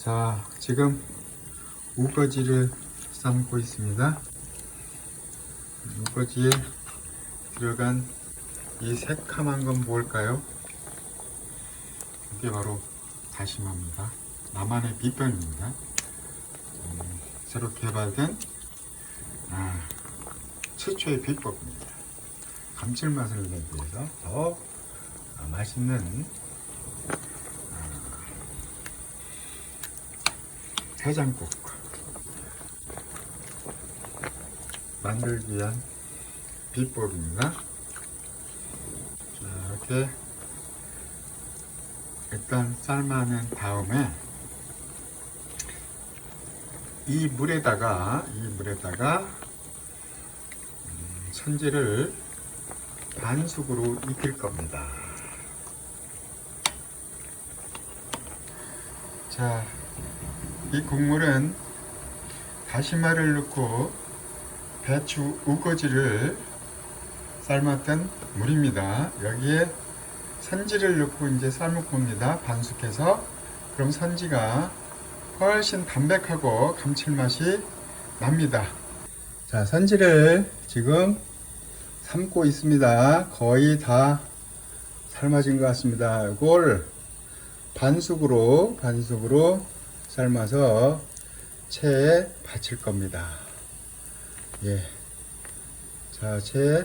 자, 지금 우거지를 삶고 있습니다. 우거지에 들어간 이 새카만 건 뭘까요? 이게 바로 다시마입니다. 나만의 비법입니다. 음, 새로 개발된 아, 최초의 비법입니다. 감칠맛을 내기 위해서 더 아, 맛있는 해장국 만들기 위한 비법입니다. 자, 이렇게 일단 삶아낸 다음에 이 물에다가 이 물에다가 음, 선지를 반숙으로 익힐 겁니다. 자, 이 국물은 다시마를 넣고 배추 우거지를 삶았던 물입니다. 여기에 선지를 넣고 이제 삶을 겁니다. 반숙해서 그럼 선지가 훨씬 담백하고 감칠맛이 납니다. 자, 선지를 지금 삶고 있습니다. 거의 다 삶아진 것 같습니다. 이걸 반숙으로 반숙으로 삶아서 체에 받칠 겁니다. 예. 자, 체에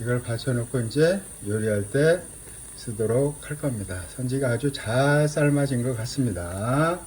이걸 받쳐놓고 이제 요리할 때 쓰도록 할 겁니다. 선지가 아주 잘 삶아진 것 같습니다.